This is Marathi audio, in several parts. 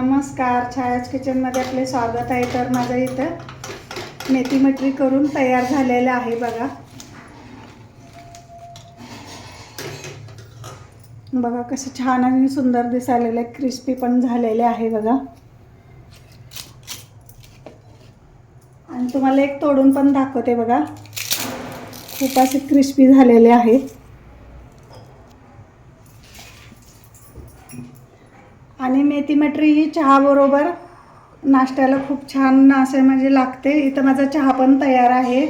नमस्कार. छायाच किचनमध्ये आपले स्वागत आहे. तर माझं इथं मेथी मटरी करून तयार झालेलं आहे बघा. बघा कसं छान आणि सुंदर दिसायलेलं आहे. क्रिस्पी पण झालेले आहे बघा. आणि तुम्हाला एक तोडून पण दाखवते बघा. खूप असे क्रिस्पी झालेले आहे. आणि मेथी मटरी ही चहाबरोबर नाश्त्याला खूप छान असे म्हणजे लागते. इथं माझा चहा पण तयार आहे.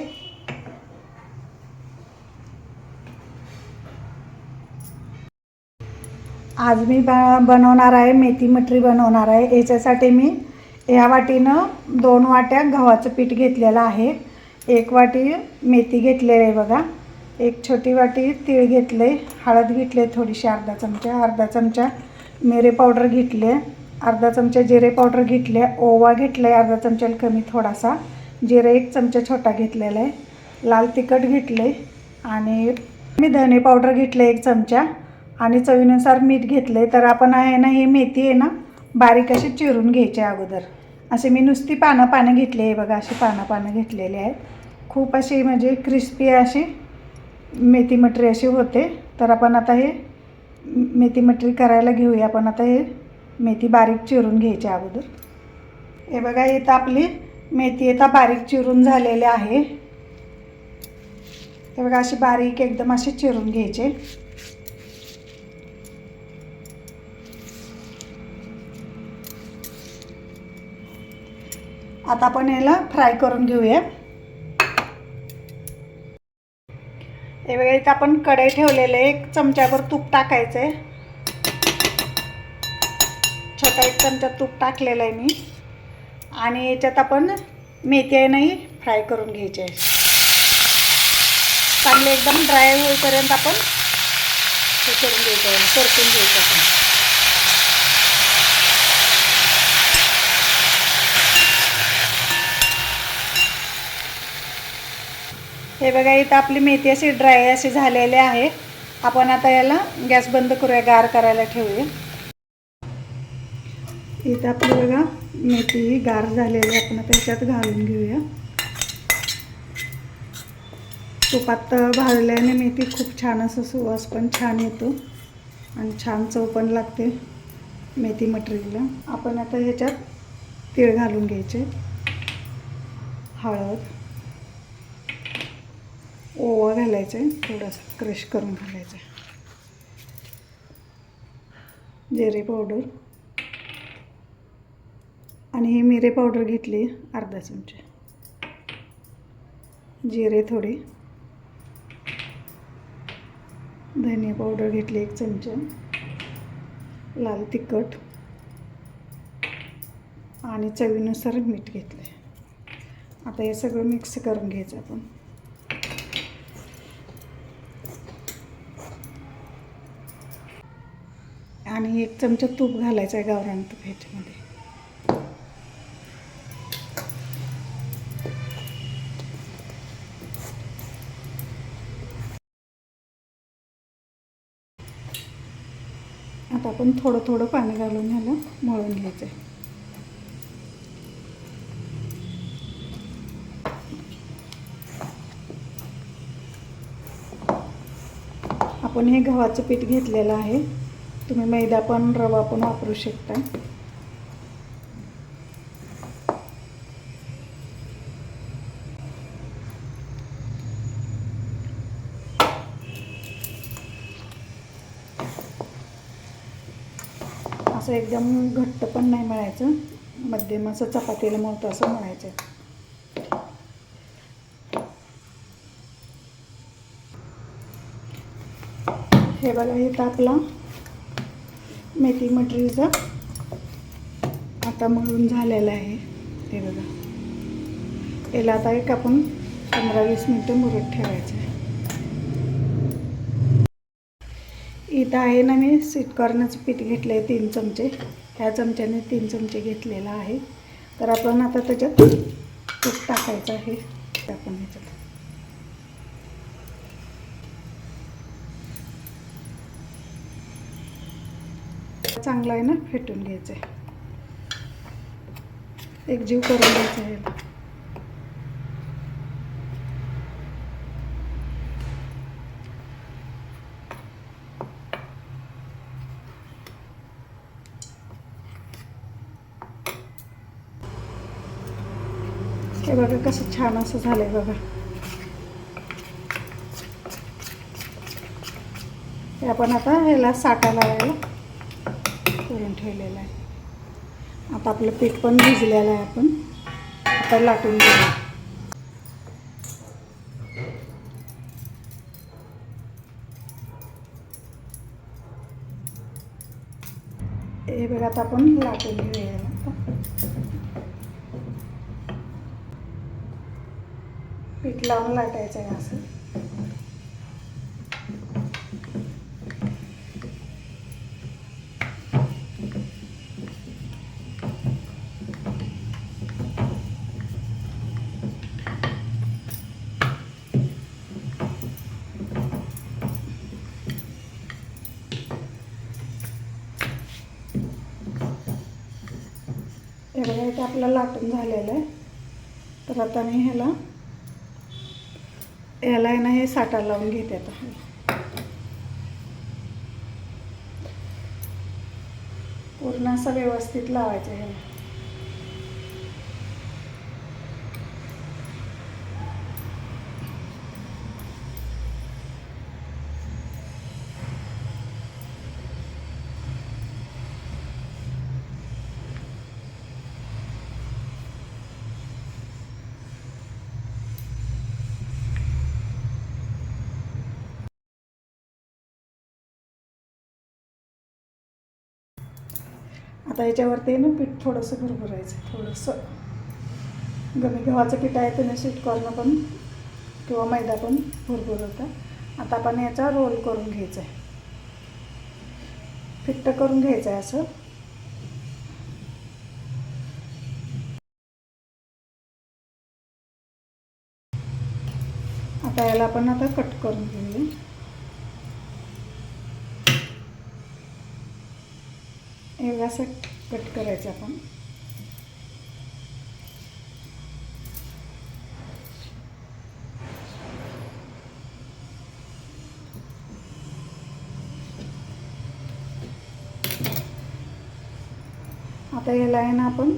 आज मी ब बनवणार आहे मेथी मटरी बनवणार आहे. याच्यासाठी मी या वाटीनं दोन वाट्या गव्हाचं पीठ घेतलेलं आहे. एक वाटी मेथी घेतलेली आहे बघा. एक छोटी वाटी तीळ घेतले हळद घेतले थोडीशी अर्धा चमचा अर्धा चमचा. मिरे पावडर घेतले अर्धा चमचा जिरे पावडर घेतले ओवा घेतले अर्धा चमच्याला कमी थोडासा. जिरे एक चमचा छोटा घेतलेला आहे. लाल तिखट घेतले आणि मी धने पावडर घेतले एक चमचा आणि चवीनुसार मीठ घेतले तर आपण आहे ना ही मेथी आहे ना बारीक अशी चिरून घ्यायची अगोदर. असे मी नुसती पानं पानं घेतली आहे बघा अशी पानं पानं घेतलेली आहेत. खूप अशी म्हणजे क्रिस्पी अशी मेथी मटरी अशी होते. तर आपण आता हे मेथी मटरी करायला घेऊया आपण आता हे मेथी बारीक चिरून घ्यायची अगोदर. हे बघा इथं आपली मेथी आता बारीक चिरून झालेली आहे. हे बघा अशी बारीक एकदम अशी चिरून घ्यायचे. आता आपण याला फ्राय करून घेऊया हे बघा इथं आपण कढई ठेवलेले एक चमच्याभर तूप टाकायचं आहे छोटा एक चमचा तूप टाकलेला आहे मी. आणि याच्यात आपण मेथी आहे नाही फ्राय करून घ्यायचे आहे. चांगले एकदम ड्राय होईपर्यंत आपण हे करून घ्यायचं आहे. परतून घ्यायचं आपण हे बघा इथं आपली मेथी अशी ड्राय अशी झालेली आहे. आपण आता याला गॅस बंद करूया गार करायला ठेवूया. इथं आपली बघा मेथी ही गार झालेली आपण आता याच्यात घालून घेऊया. तुपात भाजल्याने मेथी खूप छान असं सुवास पण छान येतो आणि छान चव पण लागते मेथी मटेरियलला आपण आता ह्याच्यात तीळ घालून घ्यायचे. हळद. ओवा घालायचा आहे थोडासा क्रश करून घालायचा आहे. जिरे पावडर. आणि हे मिरे पावडर घेतली अर्धा चमचे. जिरे थोडे. धनिया पावडर घेतली एक चमचा. लाल तिखट. आणि चवीनुसार मीठ घेतलं आता हे सगळं मिक्स करून घ्यायचं आपण. आणि एक चमचा तूप घालायचं आहे गावरान तूप ह्याच्यामध्ये आता आपण थोडं थोडं पाणी घालून ह्याला मळून घ्यायचं आहे. आपण हे गव्हाचं पीठ घेतलेलं आहे. तुम्ही मैदा पण रवा पण वापरू शकता. असं एकदम घट्ट पण नाही मळायचं. मध्यम असं चपातीला मळतं असं मळायचं. हे बघा हे आपला मेथी मटरीचा. आता मळून झालेला आहे. हे बघा. याला आता एक आपण पंधरा वीस मिनटं मुरत ठेवायचं आहे. इथं आहे ना मी स्वीटकॉर्नचं पीठ घेतलं आहे तीन चमचे. ह्या चमच्याने तीन चमचे घेतलेला आहे. तर आपण आता त्याच्यात तूप टाकायचं आहे. आपण ह्याच्यात चांगलं आहे ना फेटून घ्यायचं आहे एकजीव करून घ्यायचा आहे हे बघा कसं छान असं झालंय बघा. हे आपण आता ह्याला साठा लावायला. करून ठेवलेलं आहे. आता आपलं पीठ पण भिजलेलं आहे आपण. आता लाटून घेऊ. हे बघा आता आपण लाटून घेऊया याला पीठ लावून लाटायचं आहे असं. हे बघा इथे आपलं लाटून झालेलं आहे. तर आता मी ह्याला याला आहे ना हे साठा लावून घेते आता. पूर्ण असं व्यवस्थित लावायचं ह्याला आता याच्यावरती ना पीठ थोडंसं भरभरायचं थोडंसं. गमी गव्हाचं पीठ आहे त्याने स्वीटकॉर्न पण किंवा मैदा पण भरपूर होता आता आपण याचा रोल करून घ्यायचा आहे. फिट्ट करून घ्यायचं आहे असं. आता याला आपण आता कट करून घेऊया. एवढा असं कट करायचं आपण. आता याला आहे ना आपण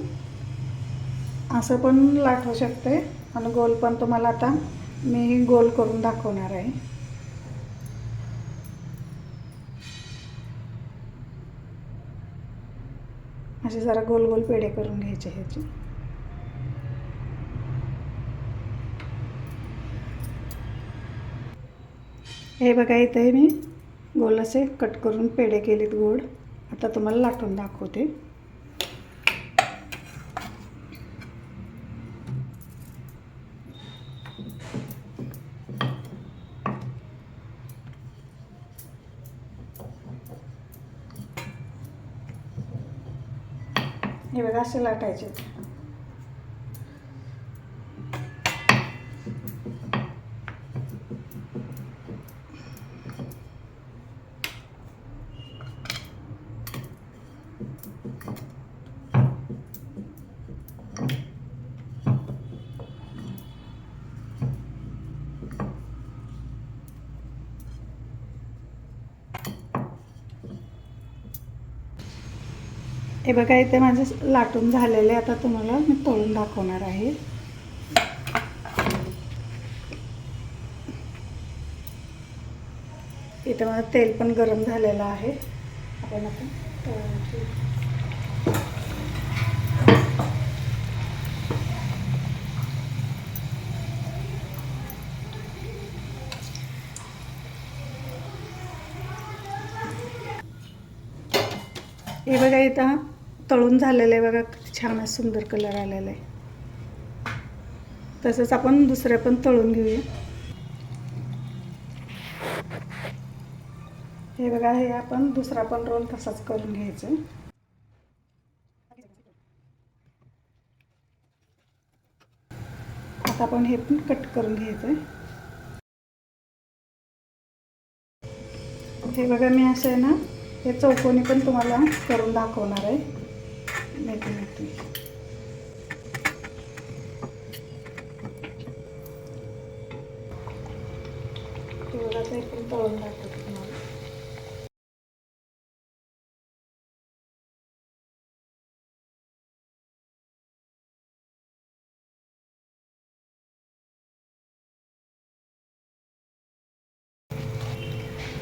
असं पण लाटू शकते आणि गोल पण तुम्हाला आता मी गोल करून दाखवणार आहे. असे जरा गोल गोल पेढे करून घ्यायचे ह्याचे. हे बघा इथे मी गोल असे कट करून पेढे केलेत गोड. आता तुम्हाला लाटून दाखवते. असे लाटायचे. हे बघा इथे माझे लाटून झालेले आता तुम्हाला मी तळून दाखवणार आहे. इथं माझं तेल पण गरम झालेलं आहे. आपण आता तळून घेऊ. हे बघा इथं तळून झालेलं आहे बघा किती छान सुंदर कलर आलेला आहे. तसंच आपण दुसऱ्या पण तळून घेऊया. हे बघा हे आपण दुसरा पण रोल तसाच करून घ्यायचं. आता आपण हे पण कट करून घ्यायचं हे बघा मी असं आहे ना हे चौकोनी पण तुम्हाला करून दाखवणार आहे. तळून तुम्हाला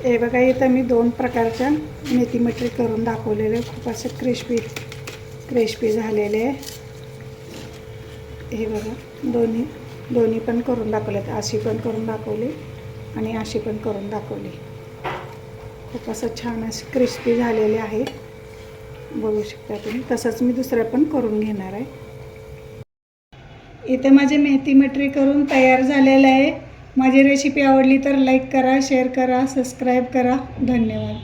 हे बघा इथं मी दोन प्रकारच्या मेथी मटरी करून दाखवलेले खूप असे क्रिस्पी क्रिस्पी झालेले आहे. हे बघा दोन्ही दोन्ही पण करून दाखवलेत. अशी पण करून दाखवली आणि अशी पण करून दाखवली. खूप असं छान असे क्रिस्पी झालेले आहे. बघू शकता तुम्ही. तसंच मी दुसऱ्या पण करून घेणार आहे. इथे माझे मेथी मटरी करून तयार झालेलं आहे. माझी रेसिपी आवडली तर लाईक करा शेअर करा सबस्क्राईब करा. धन्यवाद.